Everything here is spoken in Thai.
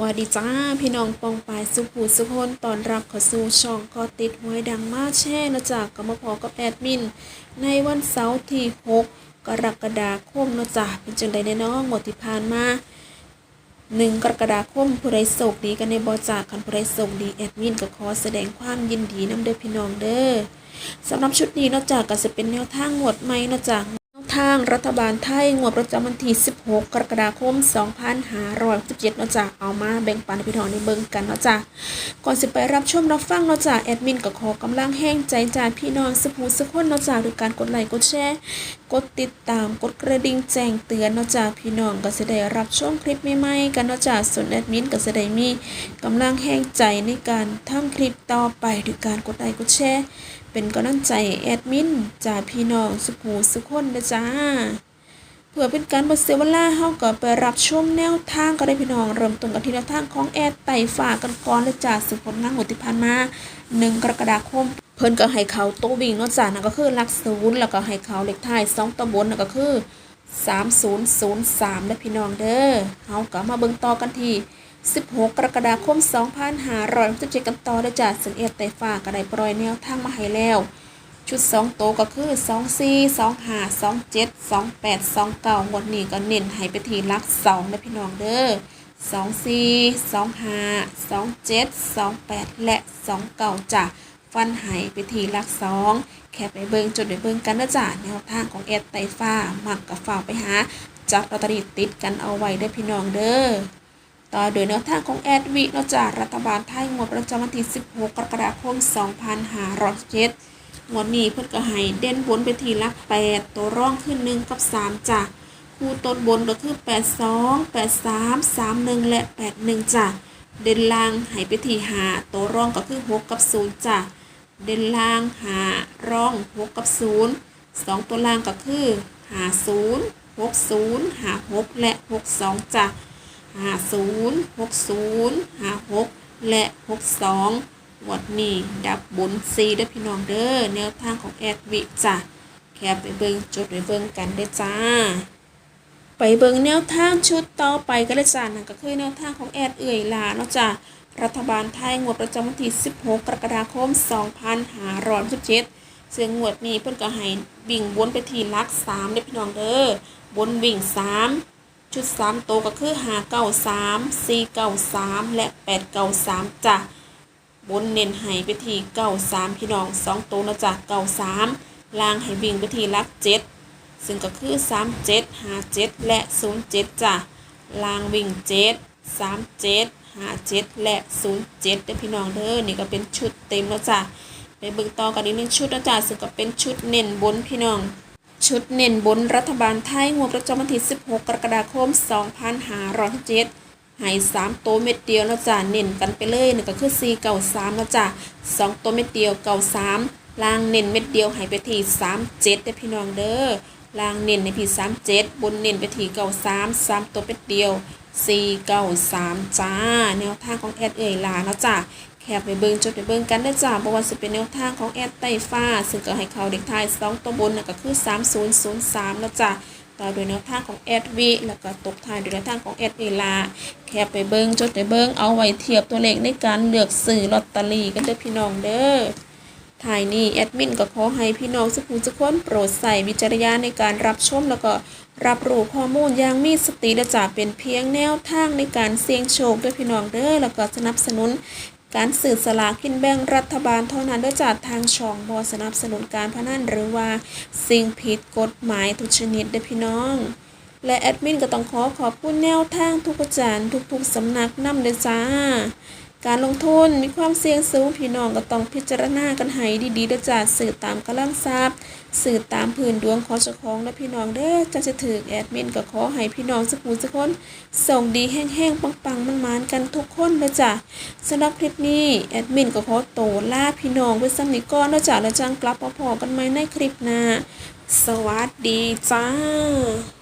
วัสดีจ้า พี่น้องปองปายสุภูสุคนตอนรับเข้าสู่ช่องก็ติดหวยดังมากแช่นะจ๊ะก็มาพอกับแอดมิน ในวันเสาร์ที่ 6 กรกฎาคมนะจ๊ะเป็นจังใดในน้องหมดที่ผ่านมาหนึ่งกรกฎาคมผู้ใดโศกดีกันในบอจากคันผู้ใดโศกดีแอดมินก็ขอแสดงความยินดีน้ำเด้อพี่น้องเด้อสำหรับชุดนี้นอกจากก็จะเป็นแนวทางหมวดใหมนอกจาก ทางรัฐบาลไทยงวดประจำวันที่ 16 กรกฎาคม 2567เนาะจ้ะเอามาแบ่งปันให้พี่น้องในเบิ่งกันเนาะจ้ะก่อนสิไปรับชมรับฟังเนาะจ้ะแอดมินก็ขอกำลังแห้งใจจากพี่น้องสุภูสุคนเนาะจ้ะด้วยการกดไลค์กดแชร์ กดติดตามกดกระดิ่งแจ้งเตือนนาะจ้ะพี่น้องก็จะได้รับชมคลิปใหม่ๆกันนาะจ้ะส่วนแอดมินก็จะได้มีกำลังแห้งใจในการทำคลิปต่อไปด้วยการกดไลค์กดแชร์เป็นกำลังใจแอดมินจากพี่น้องสุภูสุคนนะจ้าเพื่อเป็นการบดเสียเวลาเฮาก็ไปรับชมแนวทางก็ได้พี่น้องเริ่มต้นกันที่แนวทางของแอดไต่ฝากกันก่อนเลยจ้าสุผลงานหมดที่ผ่านมา 1 กรกฎาคม พิ่นก็ให้เขาโตววิ่งนาะจ้านั่นก็คือลักศูนย์แล้วก็ให้เขาเลขท้าย2ตัวบนนั่นก็คือ3003นนยย์์สามและพี่น้องเด้อเฮาก็มาเบิ่งต่อกันที่16 กรกฎาคม 2567กันต่อเลยจ้าซึ่งแอดไต่ฝากก็ได้ปล่อยแนวทางมาให้แล้ว ชุด 2 โตก็คือ 2 4 2 5 2 7 2 8 2 9งวดนี้ก็เน้นให้ไปทีลัก 2 นะพี่น้องเด้อ2 4 2 5 2 7 2 8 และ 2 9จ้ะ ฟันหายไปทีลัก2แค่ไปเบิงจดไปเบิงกันนะจ้ะแนวทางของแอดไตฟ้ามักกับฝ่าไปหาจับลอตเตอรี่ติดกันเอาไว้ได้พี่น้องเด้อต่อโดยแนวทางของแอดวินอกจากรัฐบาลไทยงวดประจำวันที่ 16 กรกฎาคม 2567งวดนี้เพิ่นก็ให้เด่นบนไปทีลัก 8 ตัวร่องขึ้น1กับ 3จ้ะคู่ต้นบนก็คือ 82 83 31 และ 81จ้ะเด่นล่างให้ไปที5ตัวร่องก็คือ 6 กับ 0จ้ะ เด่นล่างหาร่อง6กับ0 2ตัวล่างก็คือ50 60 56และ62จ้ะหาศูนย์หกศูนย์หาหกและหกสองวัดนี้ดับบนซีเด้อพี่น้องเด้อแนวทางของแอดวิจ้ะแคปไปเบิงจดไปเบิงกันได้จ้า ไปเบิงแนวทางชุดต่อไปก็ได้จ้านั่นก็คือแนวทางของแอดเอื่อยลาเนาะจ้ะ รัฐบาลไทยงวดประจำวันที่ 16 กรกฎาคม 2567ซึ่งงวดนี้เพิ่นก็ให้วิ่งบนไปที่ลัก3เด้อพี่น้องเด้อบนวิ่ง 3 ชุด 3 โตวก็คือ 5 9 3 4 9 3 และ 8 9 3จ้ะบนเน้นให้ไปที่เก้าสามพี่น้องสองตัวนะจ๊ะเก้าสามล่างให้วิ่งไปที่ลักเจ็ดซึ่งก็คือสามเจ็ดห้าเจ็ดและศูนย์เจ็ดจ้ะล่างวิ่งเจ็ดสามเจ็ด ห้าเจ็ดและศูนย์เจ็ดเด้อพี่น้องเด้อนี่ก็เป็นชุดเต็มแล้วจ้ะไปเบิ่งต่อกันอีกหนึ่งชุดนะจ๊ะซึ่งก็เป็นชุดเน้นบนพี่น้อง ชุดเน้นบนรัฐบาลไทยงวดประจำวันที่ 16 กรกฎาคม 2567ให้3ตัวเม็ดเดียวแล้วจ้ะเน้นกันไปเลยนี่ก็คือ4 9 3แล้วจ้ะ2ตัวเม็ดเดียว93ล่างเน้นเม็ดเดียวให้ไปที่37เด้พี่น้องเด้อล่างเน้นในพี่37 บนเน้นไปที่93 3ตัวเม็ดเดียว 4 9 3จ้า แนวทางของแอดเอ่ยลาเนาะจ้ะแคบไปเบิงจดไปเบิงกันได้จ้าบ่ว่าสิเป็นแนวทางของแอดไต้ฟ้า ซึ่งก็ให้เขาเด็กไทาย2ตัวบนน่ะก็คือ 3003แล้วจ้าต่อโดยแนวทางของแอดวีแล้วก็ตกท้ายโดยแนวทางของแอดเอลา แคบไปเบิงจดไปเบิงเอาไว้เทียบตัวเลขในการเลือกซื้อลอตเตอรี่กันเด้อพี่น้องเด้อทายนี้แอดมินก็ขอให้พี่น้องสุขุมทุกคนโปรดใส่วิจารณญาณในการรับชมแล้วก็ รับรู้ข้อมูลอย่างมีสติและจะเป็นเพียงแนวทางในการเสี่ยงโชคด้วยพี่น้องเด้อแล้วก็สนับสนุน การสื่อสลากกินแบ่งรัฐบาลเท่านั้นด้อจากทางช่องบอสนับสนุนการพนันหรือว่าสิ่งผิดกฎหมายทุกชนิดเด้อพี่น้อง และแอดมินก็ต้องขอขอบคุณแนวทางทุกอาจารย์ทุกๆสำนักนำเด้อจ้า การลงทุนมีความเสี่ยงสูงพี่น้องก็ต้องพิจารณากันให้ดีๆเด้อจ้าสื่อตามกำลังทรัพย์สื่อตามพื้นดวงของเจ้าของและพี่น้องเด้อจะจะถือแอดมินก็ขอให้พี่น้องสักผู้สักคนส่งดีแห้งๆปังๆมันๆกันทุกคนเด้อจ้าสำหรับคลิปนี้แอดมินก็ขอโตวลาพี่น้องไว้ซ้ำนี้ก่อนเด้อจ้าแล้วจังกลับมาพอกันใหมในคลิปหน้าสวัสดีจ้า